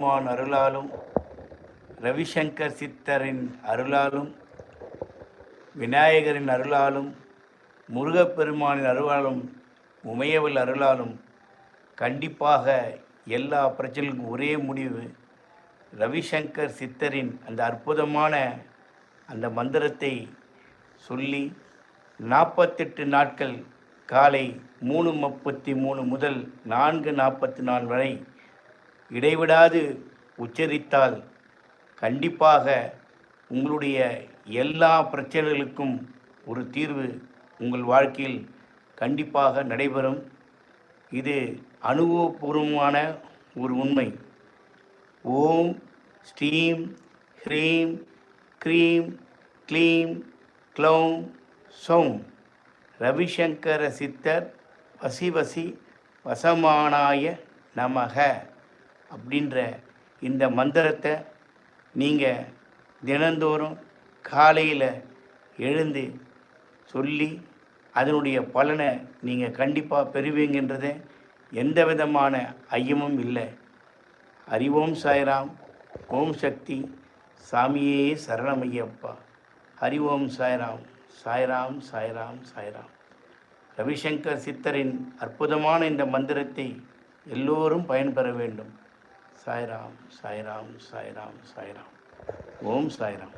மான் அருளாலும் ரவிசங்கர் சித்தரின் அருளாலும் விநாயகரின் அருளாலும் முருகப்பெருமானின் அருளாலும் உமையவள் அருளாலும் கண்டிப்பாக எல்லா பிரச்சனைகளுக்கும் ஒரே முடிவு ரவிசங்கர் சித்தரின் அந்த அற்புதமான அந்த மந்திரத்தை சொல்லி நாற்பத்தெட்டு நாட்கள் காலை மூணு முப்பத்தி மூணு முதல் நான்கு நாற்பத்தி நாலு வரை இடைவிடாது உச்சரித்தால் கண்டிப்பாக உங்களுடைய எல்லா பிரச்சனைகளுக்கும் ஒரு தீர்வு உங்கள் வாழ்க்கையில் கண்டிப்பாக நடைபெறும். இது அனுபவபூர்வமான ஒரு உண்மை. ஓம் ஸ்டீம் ஹ்ரீம் க்ரீம் க்ளீம் க்ளௌம் சௌம். ரவிசங்கர சித்தர் வசி வசி வசமானாய நமக. அப்படின்ற இந்த மந்திரத்தை நீங்கள் தினந்தோறும் காலையில் எழுந்து சொல்லி அதனுடைய பலனை நீங்கள் கண்டிப்பாக பெறுவீங்கன்றதே எந்த விதமான ஐயமும் இல்லை. ஹரிஓம் சாய்ராம் ஓம் சக்தி சாமியே சரணமையப்பா. ஹரி ஓம் சாய்ராம் சாய்ராம் சாய்ராம் சாய்ராம். ரவிசங்கர் சித்தரின் அற்புதமான இந்த மந்திரத்தை எல்லோரும் பயன்பெற வேண்டும். சாய்ராம் சாய்ராம் சாய்ராம் சாய்ராம். ஓம் சாய்ராம்.